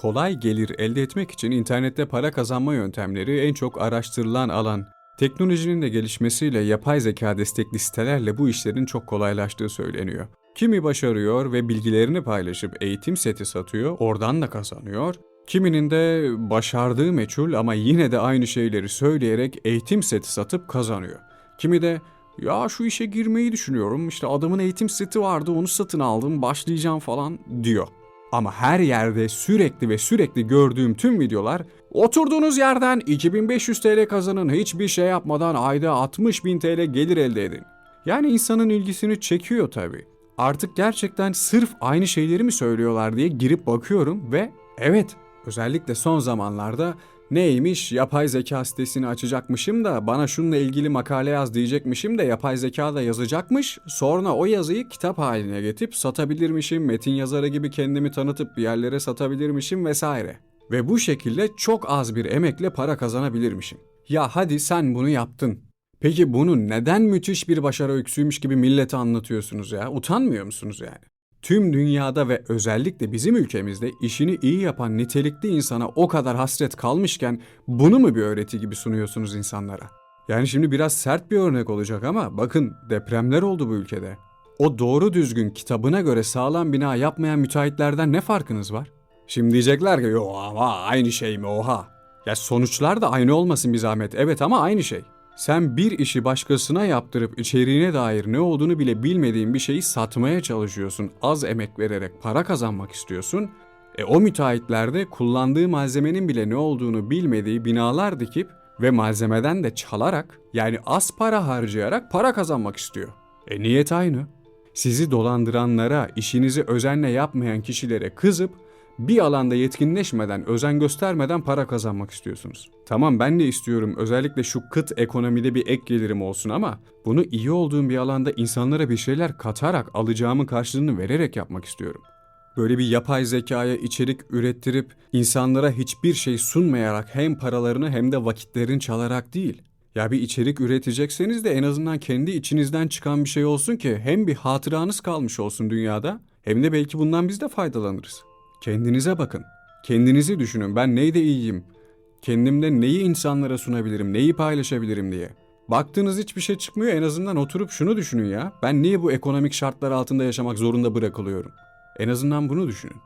kolay gelir elde etmek için internette para kazanma yöntemleri en çok araştırılan alan. Teknolojinin de gelişmesiyle yapay zeka destekli sitelerle bu işlerin çok kolaylaştığı söyleniyor. Kimi başarıyor ve bilgilerini paylaşıp eğitim seti satıyor, oradan da kazanıyor. Kiminin de başardığı meçhul ama yine de aynı şeyleri söyleyerek eğitim seti satıp kazanıyor. Kimi de ya şu işe girmeyi düşünüyorum işte adamın eğitim seti vardı onu satın aldım başlayacağım falan diyor. Ama her yerde sürekli ve sürekli gördüğüm tüm videolar oturduğunuz yerden 2500 TL kazanın hiçbir şey yapmadan ayda 60 bin TL gelir elde edin. Yani insanın ilgisini çekiyor tabii. Artık gerçekten sırf aynı şeyleri mi söylüyorlar diye girip bakıyorum ve evet özellikle son zamanlarda neymiş yapay zeka sitesini açacakmışım da bana şununla ilgili makale yaz diyecekmişim de yapay zeka da yazacakmış. Sonra o yazıyı kitap haline getirip satabilirmişim, metin yazarı gibi kendimi tanıtıp bir yerlere satabilirmişim vesaire. Ve bu şekilde çok az bir emekle para kazanabilirmişim. Ya hadi sen bunu yaptın. Peki bunu neden müthiş bir başarı öyküsüymüş gibi millete anlatıyorsunuz ya? Utanmıyor musunuz yani? Tüm dünyada ve özellikle bizim ülkemizde işini iyi yapan nitelikli insana o kadar hasret kalmışken bunu mu bir öğreti gibi sunuyorsunuz insanlara? Yani şimdi biraz sert bir örnek olacak ama bakın depremler oldu bu ülkede. O doğru düzgün kitabına göre sağlam bina yapmayan müteahhitlerden ne farkınız var? Şimdi diyecekler ki yo ama aynı şey mi oha. Ya sonuçlar da aynı olmasın bir zahmet evet ama aynı şey. Sen bir işi başkasına yaptırıp içeriğine dair ne olduğunu bile bilmediğin bir şeyi satmaya çalışıyorsun. Az emek vererek para kazanmak istiyorsun. E o müteahhitler de kullandığı malzemenin bile ne olduğunu bilmediği binalar dikip ve malzemeden de çalarak yani az para harcayarak para kazanmak istiyor. E niyet aynı. Sizi dolandıranlara, işinizi özenle yapmayan kişilere kızıp bir alanda yetkinleşmeden, özen göstermeden para kazanmak istiyorsunuz. Tamam ben de istiyorum özellikle şu kıt ekonomide bir ek gelirim olsun ama bunu iyi olduğum bir alanda insanlara bir şeyler katarak alacağımın karşılığını vererek yapmak istiyorum. Böyle bir yapay zekaya içerik ürettirip insanlara hiçbir şey sunmayarak hem paralarını hem de vakitlerini çalarak değil. Ya bir içerik üretecekseniz de en azından kendi içinizden çıkan bir şey olsun ki hem bir hatıranız kalmış olsun dünyada hem de belki bundan biz de faydalanırız. Kendinize bakın. Kendinizi düşünün. Ben neyde iyiyim? Kendimde neyi insanlara sunabilirim? Neyi paylaşabilirim diye. Baktığınız hiçbir şey çıkmıyor. En azından oturup şunu düşünün ya. Ben niye bu ekonomik şartlar altında yaşamak zorunda bırakılıyorum? En azından bunu düşünün.